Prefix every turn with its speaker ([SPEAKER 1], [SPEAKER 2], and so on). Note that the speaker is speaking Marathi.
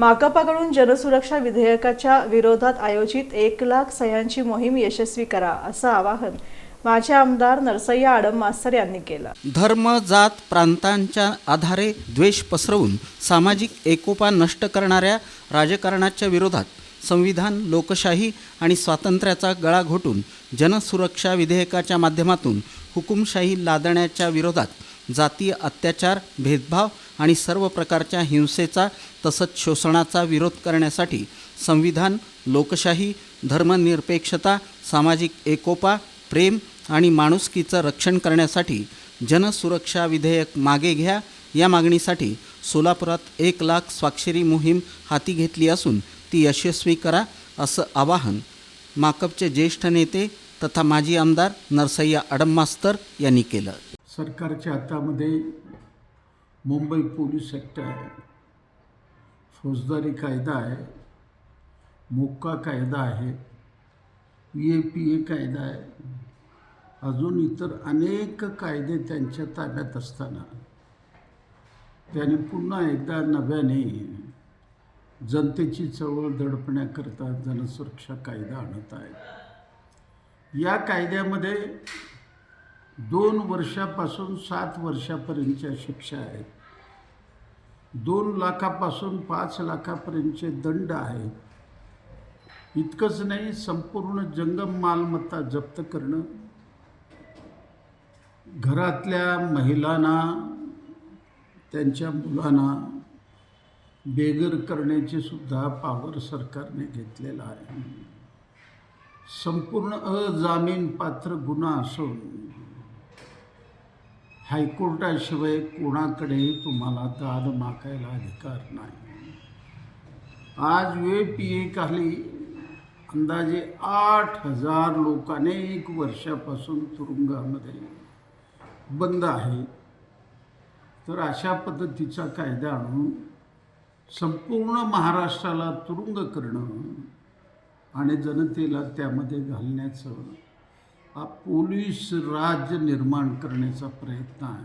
[SPEAKER 1] माकपाकडून जनसुरक्षा विधेयकाच्या विरोधात आयोजित एक लाख सह्यांची मोहीम यशस्वी करा असं आवाहन माजी आमदार नरसय्या आडम मास्तर यांनी केलं.
[SPEAKER 2] धर्म जात प्रांतांच्या आधारे द्वेष पसरवून सामाजिक एकोपा नष्ट करणाऱ्या राजकारणाच्या विरोधात संविधान लोकशाही आणि स्वातंत्र्याचा गळा घोटून जनसुरक्षा विधेयकाच्या माध्यमातून हुकुमशाही लादण्याच्या विरोधात जातीय अत्याचार भेदभाव आणि सर्व प्रकारच्या हिंसेचा तसंच शोषणाचा विरोध करण्यासाठी संविधान लोकशाही धर्मनिरपेक्षता सामाजिक एकोपा प्रेम आणि माणुसकीचं रक्षण करण्यासाठी जनसुरक्षा विधेयक मागे घ्या. या मागणीसाठी सोलापुरात एक लाख स्वाक्षरी मोहीम हाती घेतली असून ती यशस्वी करा असं आवाहन माकपचे ज्येष्ठ नेते तथा माजी आमदार नरसय्या अडम मास्तर यांनी केलं.
[SPEAKER 3] सरकारच्या हातामध्ये मुंबई पोलीस ॲक्ट आहे. फौजदारी कायदा आहे. मोक्का कायदा आहे. पी ए पी ए कायदा आहे. अजून इतर अनेक कायदे त्यांच्या ताब्यात असताना. त्याने पुन्हा एकदा नव्याने जनतेची चळवळ दडपण्याकरता जनसुरक्षा कायदा आणत आहे या कायद्यामध्ये दोन वर्षापासून सात वर्षापर्यंतच्या शिक्षा आहेत. दोन लाखापासून पाच लाखापर्यंतचे दंड आहेत. इतकंच नाही संपूर्ण जंगम मालमत्ता जप्त करणं घरातल्या महिलांना त्यांच्या मुलांना बेघर करण्याची सुद्धा पावर सरकारने घेतलेला आहे. संपूर्ण अजामीन पात्र गुन्हा असून हायकोर्टाशिवाय कोणाकडेही तुम्हाला दाद मागायला अधिकार नाही. आज वे पी ए खाली अंदाजे आठ हजार लोक अनेक वर्षापासून तुरुंगामध्ये बंद आहे. तर अशा पद्धतीचा कायदा आणून संपूर्ण महाराष्ट्राला तुरुंग करणं आणि जनतेला त्यामध्ये घालण्याचं हा पोलीस राज्य निर्माण करण्याचा प्रयत्न आहे.